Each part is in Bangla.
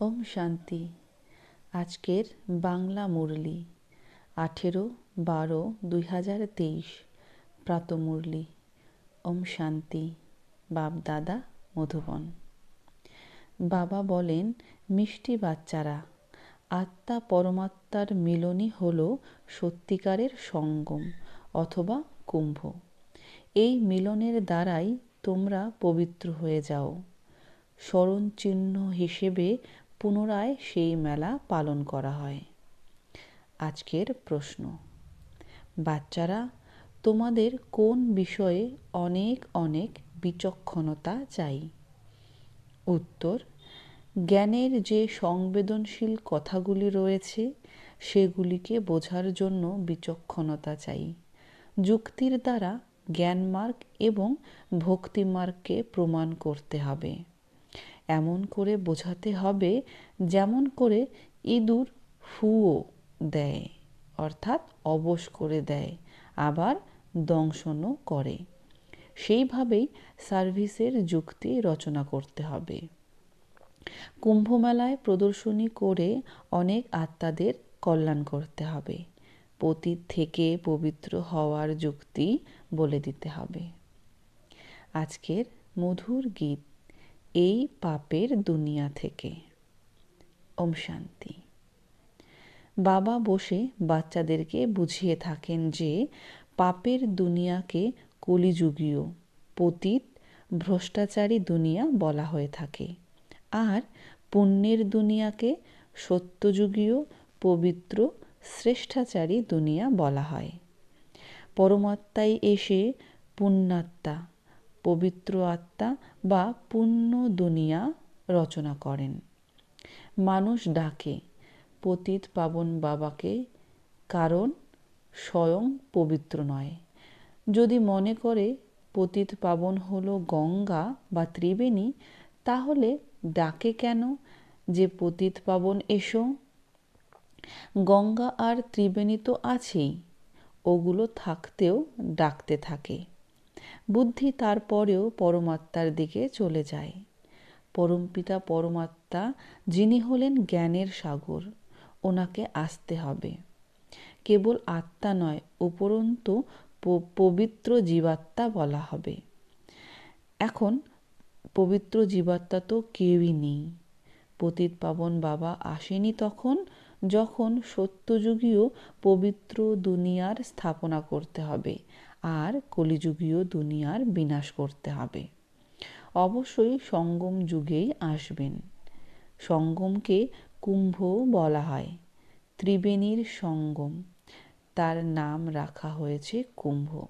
ওম শান্তি। আজকের বাংলা মুরলি, আঠেরো বারো দুই হাজার তেইশ প্রাতমুরলি ওম শান্তি, বাপ দাদা, মধুবন। বাবা বলেন, মিষ্টি বাচ্চারা, আত্মা পরমাত্মার মিলনই হল সত্যিকারের সঙ্গম অথবা কুম্ভ। এই মিলনের দ্বারাই তোমরা পবিত্র হয়ে যাও। স্মরণ চিহ্ন হিসেবে পুনরায় সেই মেলা পালন করা হয়। আজকের প্রশ্ন। বাচ্চারা, তোমাদের কোন বিষয়ে অনেক অনেক বিচক্ষণতা চাই? উত্তর, জ্ঞানের যে সংবেদনশীল কথাগুলি রয়েছে, সেগুলিকে বোঝার জন্য বিচক্ষণতা চাই। যুক্তির দ্বারা জ্ঞান মার্গ এবং ভক্তিমার্গকে প্রমাণ করতে হবে। এমন করে বোঝাতে হবে যেমন করে ইঁদুর ফুও দেয়, অর্থাৎ অবশ করে দেয়, আবার দংশনও করে। সেইভাবেই সার্ভিসের যুক্তি রচনা করতে হবে। কুম্ভমেলায় প্রদর্শনী করে অনেক আত্মাদের কল্যাণ করতে হবে। পতীত থেকে পবিত্র হওয়ার যুক্তি বলে দিতে হবে। আজকের মধুর গীত। এই পাপের দুনিয়া থেকে। ওম শান্তি। বাবা বসে বাচ্চাদেরকে বুঝিয়ে থাকেন যে, পাপের দুনিয়াকে কলিযুগীয়, পতীত, ভ্রষ্টাচারী দুনিয়া বলা হয়ে থাকে। আর পুণ্যের দুনিয়াকে সত্যযুগীয়, পবিত্র, শ্রেষ্ঠাচারী দুনিয়া বলা হয়। পরমাত্মাই এসে পুণ্যাত্মা পবিত্র আত্মা বা পুণ্য দুনিয়া রচনা করেন। মানুষ ডাকে, পতিত পাবন বাবাকে, কারণ স্বয়ং পবিত্র নয়। যদি মনে করে পতিত পাবন হলো গঙ্গা বা ত্রিবেণী, তাহলে ডাকে কেন যে পতিত পাবন এসো? গঙ্গা আর ত্রিবেণী তো আছেই, ওগুলো থাকতেও ডাকতে থাকে। বুদ্ধি তারপরেও পরমাত্মার দিকে চলে যায়। পরমপিতা পরমাত্মা, যিনি হলেন জ্ঞানের সাগর, ওনাকে আসতে হবে। কেবল আত্মা নয়, উপরন্তু পবিত্র জীবাত্মা বলা হবে। এখন পবিত্র জীবাত্মা তো কেউই নেই। পতিত পাবন বাবা আসেনি তখন যখন সত্যযুগীয় পবিত্র দুনিয়ার স্থাপনা করতে হবে আর কলিযুগীয় দুনিয়ার বিনাশ করতে হবে। অবশ্যই সঙ্গম যুগেই আসবেন। সঙ্গমকে কুম্ভ বলা হয়। ত্রিবেণীর সঙ্গম, তার নাম রাখা হয়েছে কুম্ভ।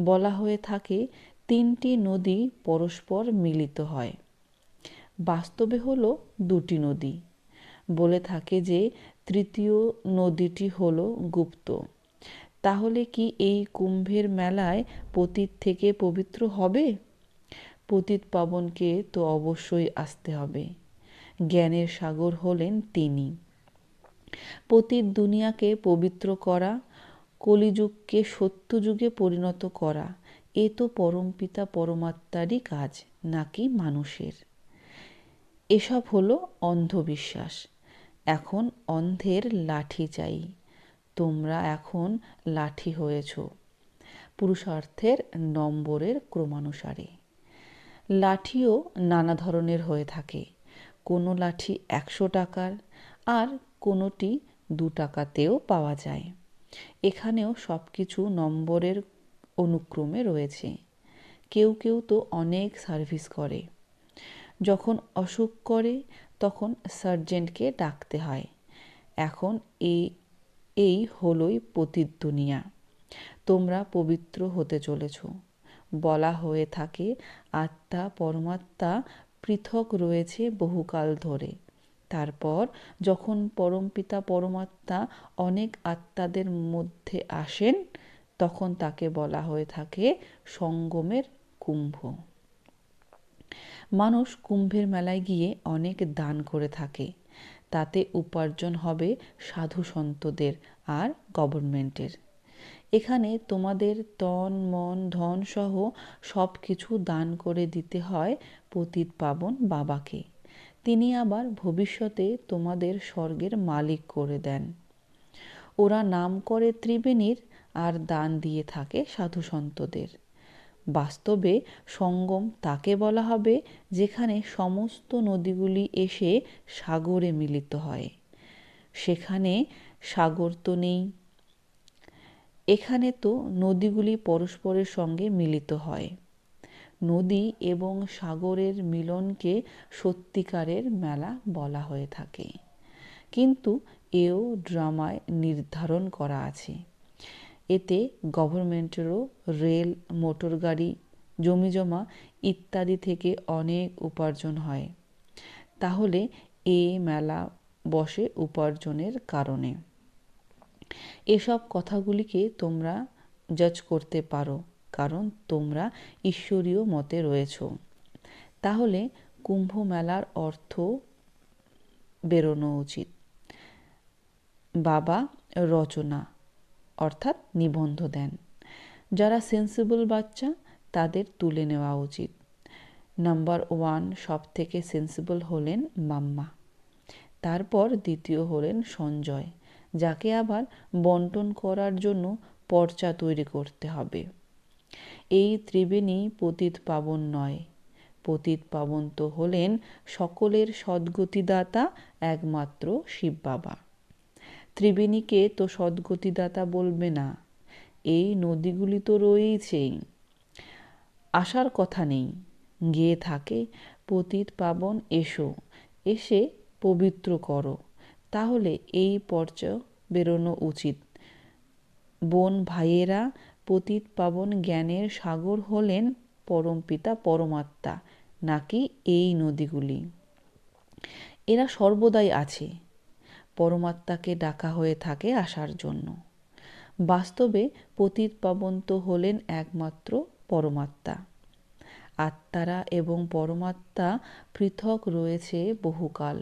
বলা হয়ে থাকে তিনটি নদী পরস্পর মিলিত হয়। বাস্তবে হলো দুটি নদী। বলে থাকে যে তৃতীয় নদীটি হল গুপ্ত। তাহলে কি এই কুম্ভের মেলায় পতীত থেকে পবিত্র হবে? পতিত পাবনকে তো অবশ্যই আসতে হবে। জ্ঞানের সাগর হলেন তিনি। পতিত দুনিয়াকে পবিত্র করা, কলিযুগকে সত্যযুগে পরিণত করা, এ তো পরমপিতা পরমাত্মারই কাজ, নাকি মানুষের? এসব হলো অন্ধবিশ্বাস। এখন অন্ধের লাঠি চাই। তোমরা এখন লাঠি হয়েছ। পুরুষার্থের নম্বরের ক্রমানুসারে। লাঠিও নানা ধরনের হয়ে থাকে। কোনো লাঠি একশো টাকার আর কোনোটি দু টাকাতেও পাওয়া যায়। এখানেও সব কিছু নম্বরের অনুক্রমে রয়েছে। কেউ কেউ তো অনেক সার্ভিস করে। যখন অসুখ করে তখন সার্জেন্টকে ডাকতে হয়। এখন এই এই হলোই পতিত দুনিয়া তোমরা পবিত্র হতে চলেছ। বলা হয়ে থাকে, আত্মা পরমাত্মা পৃথক রয়েছে বহুকাল ধরে। তারপর যখন পরমপিতা পরমাত্মা অনেক আত্মাদের মধ্যে আসেন, তখন তাকে বলা হয়ে থাকে সঙ্গমের কুম্ভ। মানুষ কুম্ভের মেলায় গিয়ে অনেক দান করে থাকে। তাতে উপার্জন হবে সাধু সন্তদের আর গভর্নমেন্টের। এখানে তোমাদের তন, মন, ধন সহ সব কিছু দান করে দিতে হয় পতিত পাবন বাবাকে। তিনি আবার ভবিষ্যতে তোমাদের স্বর্গের মালিক করে দেন। ওরা নাম করে ত্রিবেণীর আর দান দিয়ে থাকে সাধু সন্তদের। বাস্তবে সঙ্গম তাকে বলা হবে, যেখানে সমস্ত নদীগুলি এসে সাগরে মিলিত হয়। সেখানে সাগর তো নেই। এখানে তো নদীগুলি পরস্পরের সঙ্গে মিলিত হয়। নদী এবং সাগরের মিলনকে সত্যিকারের মেলা বলা হয়ে থাকে। কিন্তু এও ড্রামায় নির্ধারণ করা আছে। এতে গভর্নমেন্টেরও রেল, মোটর গাড়ি, জমিজমা ইত্যাদি থেকে অনেক উপার্জন হয়। তাহলে এ মেলা বসে উপার্জনের কারণে। এসব কথাগুলিকে তোমরা জাজ করতে পারো, কারণ তোমরা ঈশ্বরীয় মতে রয়েছ। তাহলে কুম্ভ মেলার অর্থ বেরোনো উচিত। বাবা রচনা অর্থাৎ নিবন্ধ দেন। যারা সেন্সিবল বাচ্চা, তাদের তুলে নেওয়া উচিত। নাম্বার ওয়ান সব থেকে সেন্সিবল হলেন মাম্মা। তারপর দ্বিতীয় হলেন সঞ্জয়, যাকে আবার বন্টন করার জন্য পর্চা তৈরি করতে হবে। এই ত্রিবেণী পতিত পাবন নয়। পতিত পাবন তো হলেন সকলের সদ্গতিদাতা একমাত্র শিব বাবা। ত্রিবেণীকে তো সদ্গতিদাতা বলবে না। এই নদীগুলি তো রয়েছেই। আসার কথা নেই। গিয়ে থাকে, পতিত পাবন, এসো, এসে পবিত্র করো। তাহলে এই পর্যায় বেরোনো উচিত। বোন ভাইয়েরা, পতিত পাবন জ্ঞানের সাগর হলেন পরমপিতা পরমাত্মা, নাকি এই নদীগুলি? এরা সর্বদাই আছে। পরমাত্মাকে ডাকা হয়ে থাকে আসার জন্য। বাস্তবে পতিত পাবন তো হলেন একমাত্র পরমাত্মা। আত্মারা এবং পরমাত্মা পৃথক রয়েছে বহুকাল।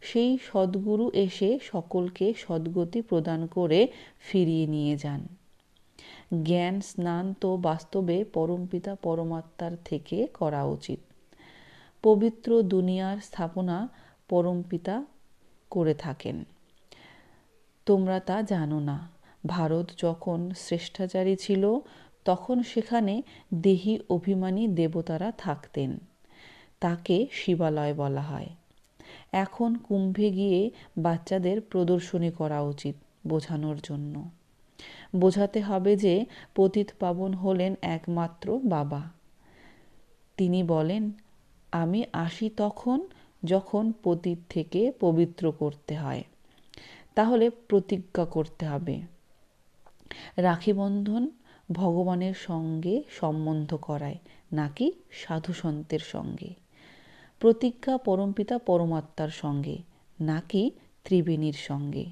সেই সদ্গুরু এসে সকলকে সদ্গতি প্রদান করে ফিরিয়ে নিয়ে যান। জ্ঞান, স্নান তো বাস্তবে পরমপিতা পরমাত্মার থেকে করা উচিত। পবিত্র দুনিয়ার স্থাপনা পরমপিতা করে থাকেন। তোমরা তা জানো না। ভারত যখন শ্রেষ্ঠাচারী ছিল, তখন সেখানে দেহি অভিমানী দেবতারা থাকতেন। তাকে শিবালয় বলা হয়। এখন কুম্ভে গিয়ে বাচ্চাদের প্রদর্শনী করা উচিত বোঝানোর জন্য। বোঝাতে হবে যে পতিত পাবন হলেন একমাত্র বাবা। তিনি বলেন, আমি আসি তখন যখন পতিত থেকে পবিত্র করতে হয়, তাহলে প্রতিজ্ঞা করতে হবে। রাখি বন্ধন ভগবানের সঙ্গে সম্বন্ধ করায়, নাকি সাধুসন্তের সঙ্গে? প্রতিজ্ঞা পরমপিতা পরমাত্মার সঙ্গে, নাকি ত্রিবেণীর সঙ্গে?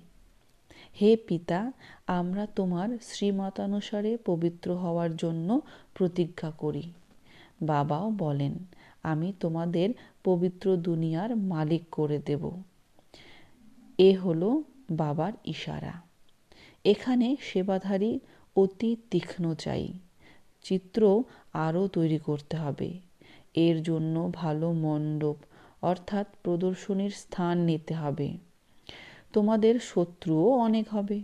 হে পিতা, আমরা তোমার শ্রীমতানুসারে পবিত্র হওয়ার জন্য প্রতিজ্ঞা করি। বাবাও বলেন, আমি তোমাদের পবিত্র দুনিয়ার মালিক করে দেব। এ হলো বাবার ইশারা। এখানে সেবাধারী অতি তীক্ষ্ণ চাই। চিত্র আরও তৈরি করতে হবে। এর জন্য ভালো মণ্ডপ অর্থাৎ প্রদর্শনীর স্থান নিতে হবে। তোমাদের শত্রুও অনেক হবে।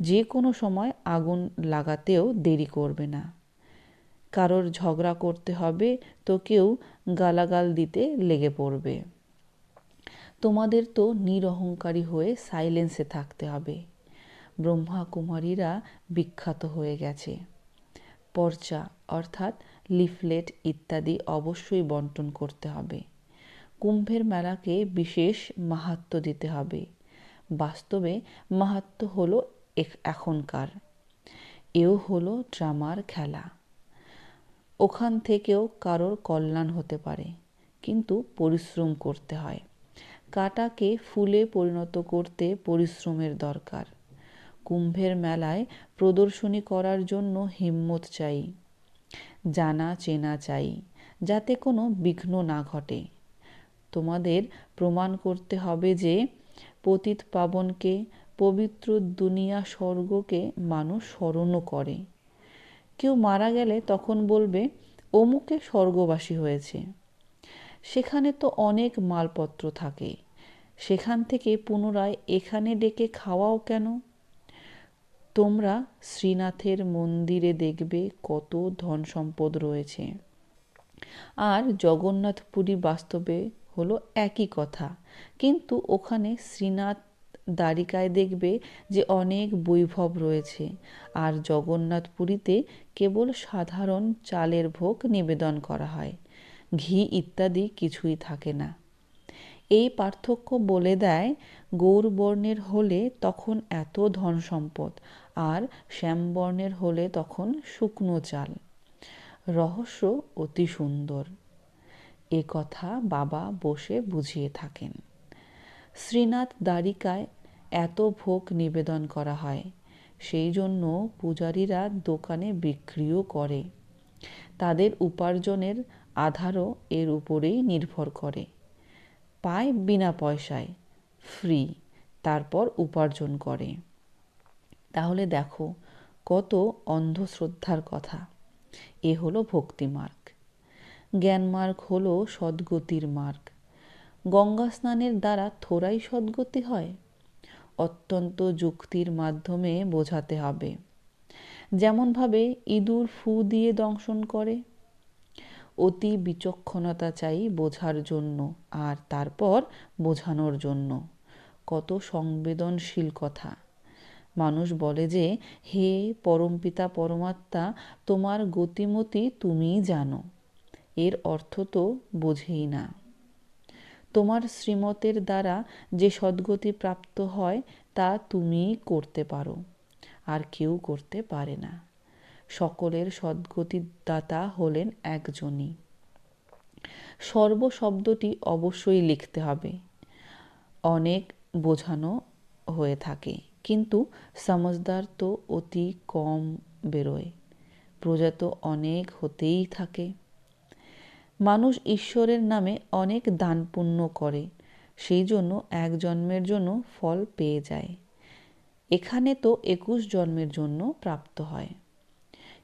যে কোনো সময় আগুন লাগাতেও দেরি করবে না। কারোর ঝগড়া করতে হবে, তো কেউ গালাগাল দিতে লেগে পড়বে। তোমাদের তো নিরহংকারী হয়ে সাইলেন্সে থাকতে হবে। ব্রহ্মা কুমারীরা বিখ্যাত হয়ে গেছে। পর্চা অর্থাৎ লিফলেট ইত্যাদি অবশ্যই বন্টন করতে হবে। কুম্ভের মেলাকে বিশেষ মাহাত্ম দিতে হবে। বাস্তবে মাহাত্ম হলো এখনকার। এও হলো ড্রামার খেলা। ওখান থেকেও কারোর কল্যাণ হতে পারে, কিন্তু পরিশ্রম করতে হয়। কাটাকে ফুলে পরিণত করতে পরিশ্রমের দরকার। কুম্ভের মেলায় প্রদর্শনী করার জন্য হিম্মত চাই, জানা চেনা চাই, যাতে কোনো বিঘ্ন না ঘটে। তোমাদের প্রমাণ করতে হবে যে পতিত পাবনকে, পবিত্র দুনিয়া স্বর্গকে মানুষ স্মরণও করে। কেউ মারা গেলে তখন বলবে, অমুকে স্বর্গবাসী হয়েছে। সেখানে তো অনেক মালপত্র থাকে। সেখান থেকে পুনরায় এখানে ডেকে খাওয়াও কেন? তোমরা শ্রীনাথের মন্দিরে দেখবে কত ধন সম্পদ রয়েছে। আর জগন্নাথপুরী বাস্তবে হলো একই কথা। কিন্তু ওখানে শ্রীনাথ দ্বারিকায় দেখবে যে অনেক বৈভব রয়েছে, আর জগন্নাথ পুরীতে কেবল সাধারণ চালের ভোগ নিবেদন করা হয়। ঘি ইত্যাদি কিছুই থাকে না। এই পার্থক্য বলে দেয় গৌরবর্ণের হলে তখন এত ধন সম্পদ, আর শ্যামবর্ণের হলে তখন শুকনো চাল। রহস্য অতি সুন্দর। এ কথা বাবা বসে বুঝিয়ে থাকেন। শ্রীনাথ দ্বারিকায় এত ভোগ নিবেদন করা হয়, সেই জন্য পূজারীরা দোকানে বিক্রিও করে। তাদের উপার্জনের আধারও এর উপরেই নির্ভর করে। পায় বিনা পয়সায়, ফ্রি, তারপর উপার্জন করে। তাহলে দেখো, কত অন্ধশ্রদ্ধার কথা। এ হলো ভক্তি মার্গ জ্ঞান মার্গ হলো সদ্গতির মার্গ। গঙ্গা স্নানের দ্বারা থোড়াই সদ্গতি হয়। অত্যন্ত যুক্তির মাধ্যমে বোঝাতে হবে। যেমনভাবে ইঁদুর ফু দিয়ে দংশন করে। অতি বিচক্ষণতা চাই বোঝার জন্য আর তারপর বোঝানোর জন্য। কত সংবেদনশীল কথা। মানুষ বলে যে, হে পরমপিতা পরমাত্মা, তোমার গতিমতি তুমিই জানো। এর অর্থ তো বোঝেই না। তোমার শ্রীমতের দ্বারা যে সদ্গতি প্রাপ্ত হয়, তা তুমিই করতে পারো, আর কেউ করতে পারে না। সকলের সদ্গতিদাতা হলেন একজনই। সর্ব শব্দটি অবশ্যই লিখতে হবে। অনেক বোঝানো হয়ে থাকে, কিন্তু সমজদার তো অতি কম বেরোয়। প্রজা তো অনেক হতেই থাকে। মানুষ ঈশ্বরের নামে অনেক দান পুণ্য করে, সেই জন্য এক জন্মের জন্য ফল পেয়ে যায়। এখানে তো একুশ জন্মের জন্য প্রাপ্ত হয়।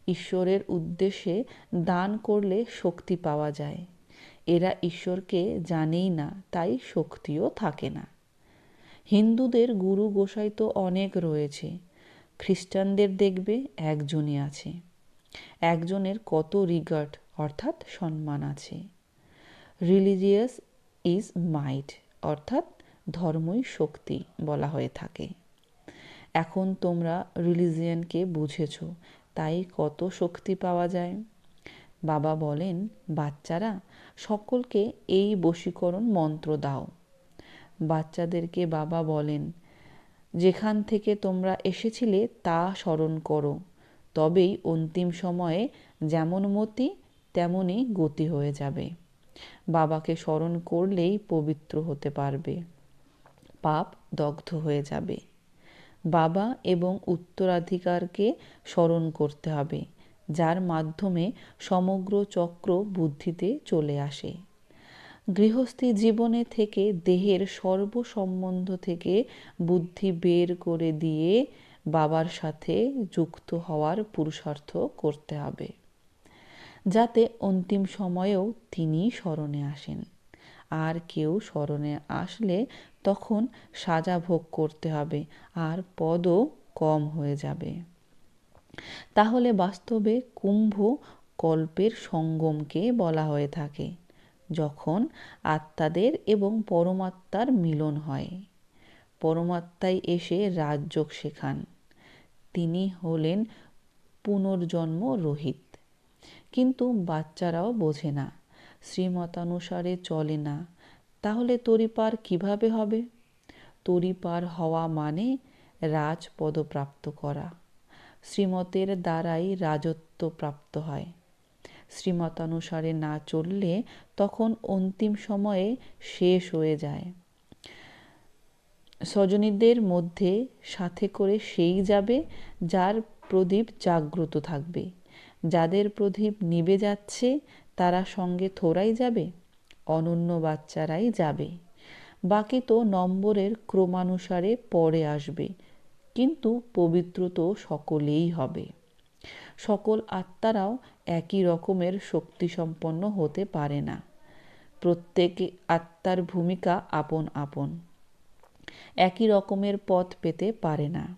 ঈশ্বরের উদ্দেশ্যে দান করলে শক্তি পাওয়া যায়। এরা ঈশ্বরকে জানেই না, তাই শক্তিও থাকে না। হিন্দুদের গুরু গোসাই তো অনেক রয়েছে। খ্রিস্টানদের দেখবে একজনই আছে। একজনের কত রিগার্ড অর্থাৎ সম্মান আছে। রিলিজিয়াস ইজ মাইট অর্থাৎ ধর্মই শক্তি বলা হয়ে থাকে। এখন তোমরা রিলিজিয়ানকে বুঝেছ, তাই কত শক্তি পাওয়া যায়। বাবা বলেন, বাচ্চারা, সকলকে এই বশীকরণ মন্ত্র দাও। বাচ্চাদেরকে বাবা বলেন, যেখান থেকে তোমরা এসেছিলে তা স্মরণ করো। তবেই অন্তিম সময়ে যেমন মতি তেমনই গতি হয়ে যাবে। বাবাকে স্মরণ করলেই পবিত্র হতে পারবে। পাপ দগ্ধ হয়ে যাবে। বাবা এবং উত্তরাধিকারকে স্মরণ করতে হবে, যার মাধ্যমে সমগ্র চক্র বুদ্ধিতে চলে আসে। গৃহস্থী জীবনে থেকে দেহের সর্বসম্বন্ধ থেকে বুদ্ধি বের করে দিয়ে বাবার সাথে যুক্ত হওয়ার পুরুষার্থ করতে হবে। যাতে অন্তিম সময়েও তিনি স্মরণে আসেন। আর কেউ স্মরণে আসলে তখন সাজা ভোগ করতে হবে, আর পদও কম হয়ে যাবে। তাহলে বাস্তবে কুম্ভ কল্পের সঙ্গমকে বলা হয়ে থাকে, যখন আত্মাদের এবং পরমাত্মার মিলন হয়। পরমাত্মাই এসে রাজযোগ শেখান। তিনি হলেন পুনর্জন্ম রহিত কিন্তু বাচ্চারাও বোঝে না। শ্রীমতানুসারে চলে না। তাহলে তরিপার কীভাবে হবে? তরিপার হওয়া মানে রাজপদ প্রাপ্ত করা। শ্রীমতের দ্বারাই রাজত্ব প্রাপ্ত হয়। শ্রীমতানুসারে না চললে তখন অন্তিম সময়ে শেষ হয়ে যায়। স্বজনীদের মধ্যে সাথে করে সেই যাবে যার প্রদীপ জাগ্রত থাকবে। যাদের প্রদীপ নিবে যাচ্ছে, তারা সঙ্গে থোড়াই যাবে, অনন্য বাচ্চারাই যাবে। বাকি তো নম্বরের ক্রমানুসারে পরে আসবে, কিন্তু পবিত্র তো সকলেই হবে। সকল আত্মারাও একই রকমের শক্তিসম্পন্ন হতে পারে না। প্রত্যেকে আত্মার ভূমিকা আপন আপন, একই রকমের পথ পেতে পারে না।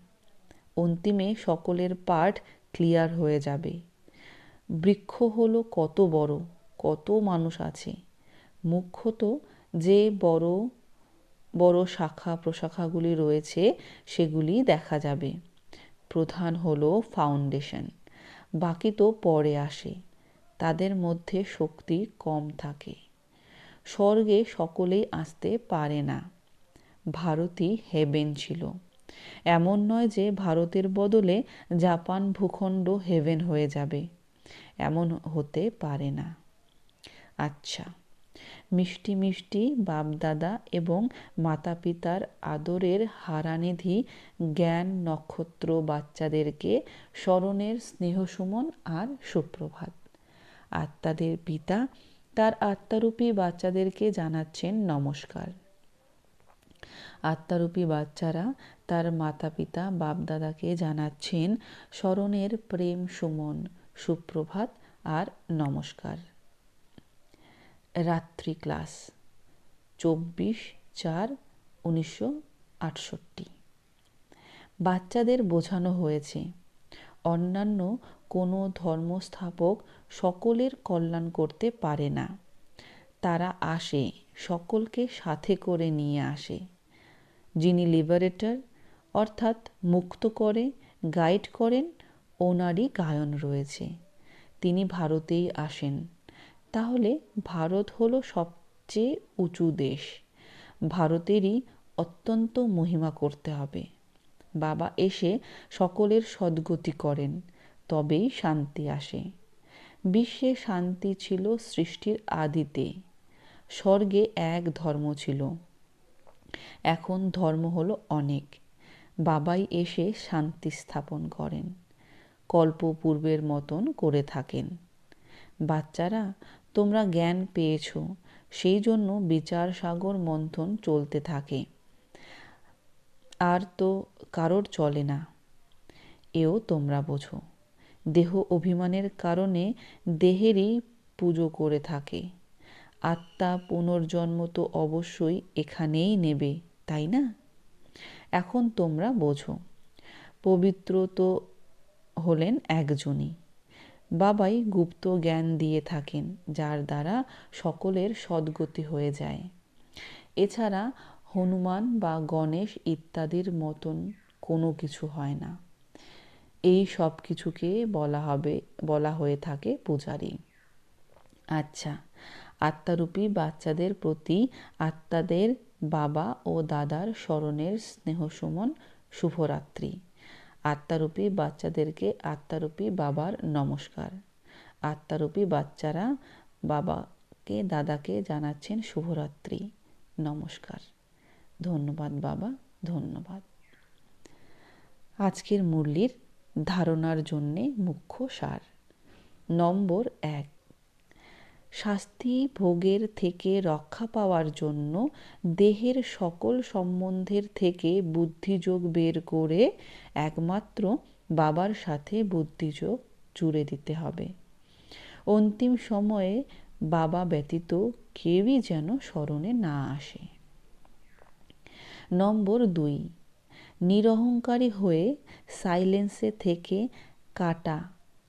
অন্তিমে সকলের পাঠ ক্লিয়ার হয়ে যাবে। বৃক্ষ হলো কত বড়, কত মানুষ আছে। মুখ্যত যে বড় বড় শাখা প্রশাখাগুলি রয়েছে, সেগুলি দেখা যাবে। প্রধান হলো ফাউন্ডেশন, বাকি তো পরে আসে, তাদের মধ্যে শক্তি কম থাকে। স্বর্গে সকলেই আসতে পারে না। ভারতই হেভেন ছিল। এমন নয় যে ভারতের বদলে জাপান ভূখণ্ড হেভেন হয়ে যাবে। এমন হতে পারে না। আচ্ছা মিষ্টি মিষ্টি বাপদাদা এবং মাতা পিতার আদরের হারানিধি জ্ঞান নক্ষত্র বাচ্চাদেরকে স্মরণের স্নেহসুমন আর সুপ্রভাত। আত্মাদের পিতা তার আত্মারূপী বাচ্চাদেরকে জানাচ্ছেন নমস্কার। আত্মারূপী বাচ্চারা তার মাতা পিতা বাপদাদাকে জানাচ্ছেন স্মরণের প্রেম সুমন সুপ্রভাত আর নমস্কার। রাত্রি ক্লাস, চব্বিশ চার উনিশশো আটষট্টি। বাচ্চাদের বোঝানো হয়েছে, অন্যান্য কোনো ধর্মস্থাপক সকলের কল্যাণ করতে পারে না। তারা আসে, সকলকে সাথে করে নিয়ে আসে। যিনি লিবারেটর অর্থাৎ মুক্ত করে গাইড করেন ওনারই গায়ন রয়েছে। তিনি ভারতেই আসেন। তাহলে ভারত হলো সবচেয়ে উঁচু দেশ। ভারতেরই অত্যন্ত মহিমা করতে হবে। বাবা এসে সকলের সদ্গতি করেন, তবেই শান্তি আসে। বিশ্বে শান্তি ছিল সৃষ্টির আদিতে। স্বর্গে এক ধর্ম ছিল। এখন ধর্ম হলো অনেক। বাবাই এসে শান্তি স্থাপন করেন। কল্প পূর্বের মতন করে থাকেন। বাচ্চারা, তোমরা জ্ঞান পেয়েছ, সেই জন্য বিচার সাগর মন্থন চলতে থাকে। আর তো কারোর চলে না। এও তোমরা বোঝো, দেহ অভিমানের কারণে দেহেরই পুজো করে থাকে। আত্মা পুনর্জন্ম তো অবশ্যই এখানেই নেবে, তাই না? এখন তোমরা বোঝো, পবিত্র তো হলেন একজনই। বাবাই গুপ্ত জ্ঞান দিয়ে থাকেন, যার দ্বারা সকলের সদ্গতি হয়ে যায়। এছাড়া হনুমান বা গণেশ ইত্যাদির মতন কোনো কিছু হয় না। এই সব কিছুকে বলা হবে, বলা হয়ে থাকে পূজারী। আচ্ছা আত্মারূপী বাচ্চাদের প্রতি আত্মাদের বাবা ও দাদার স্মরণের স্নেহসুমন শুভরাত্রি। আত্মারূপী বাচ্চাদেরকে আত্মারূপী বাবার নমস্কার। আত্মারূপী বাচ্চারা বাবাকে, দাদাকে জানাচ্ছেন শুভরাত্রি। নমস্কার। ধন্যবাদ বাবা, ধন্যবাদ। আজকের মুরলির ধারণার জন্যে মুখ্য সার। নম্বর এক। শাস্তি ভোগের থেকে রক্ষা পাওয়ার জন্য দেহের সকল সম্বন্ধের থেকে বুদ্ধিযোগ বের করে একমাত্র বাবার সাথে বুদ্ধিযোগ জুড়ে দিতে হবে। অন্তিম সময়ে বাবা ব্যতীত কেউই যেন স্মরণে না আসে। নম্বর দুই, নিরহংকারী হয়ে সাইলেন্সে থেকে কাটা,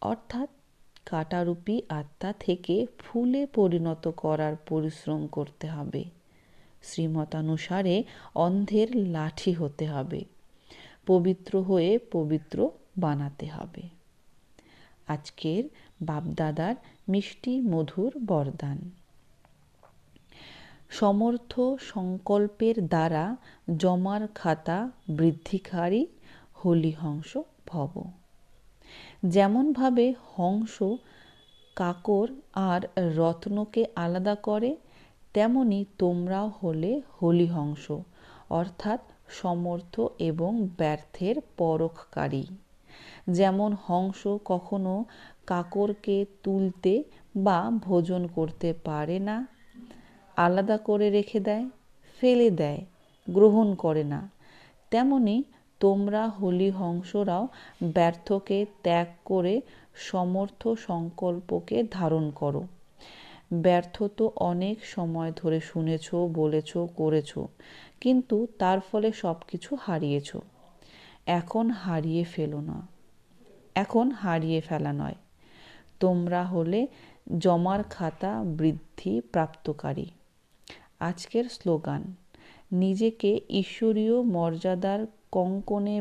অর্থাৎ কাটারূপী আত্মা থেকে ফুলে পরিণত করার পরিশ্রম করতে হবে। শ্রীমতানুসারে অন্ধের লাঠি হতে হবে। পবিত্র হয়ে পবিত্র বানাতে হবে। আজকের বাপদাদার মিষ্টি মধুর বরদান। সমর্থ সংকল্পের দ্বারা জমার খাতা বৃদ্ধিকারী হলিহংস ভব। যেমনভাবে হংস, কাকর আর রত্নকে আলাদা করে, তেমনি তোমরাও হলে হলিহংস, অর্থাৎ সমর্থ এবং ব্যর্থের পরখকারী যেমন হংস কখনো কাকরকে তুলতে বা ভোজন করতে পারে না, আলাদা করে রেখে দেয়, ফেলে দেয়, গ্রহণ করে না। তেমনি তোমরা হলি হংসরাও ব্যর্থকে ত্যাগ করে সমর্থ সংকল্পকে ধারণ করো। ব্যর্থ তো অনেক সময় ধরে শুনেছ, বলেছ, করেছ, কিন্তু তার ফলে সব কিছু হারিয়েছ। এখন হারিয়ে ফেলো না। এখন হারিয়ে ফেলা নয়। তোমরা হলে জমার খাতা বৃদ্ধি প্রাপ্তকারী। আজকের স্লোগান, নিজেকে ঈশ্বরীয় মর্যাদার কঙ্কনে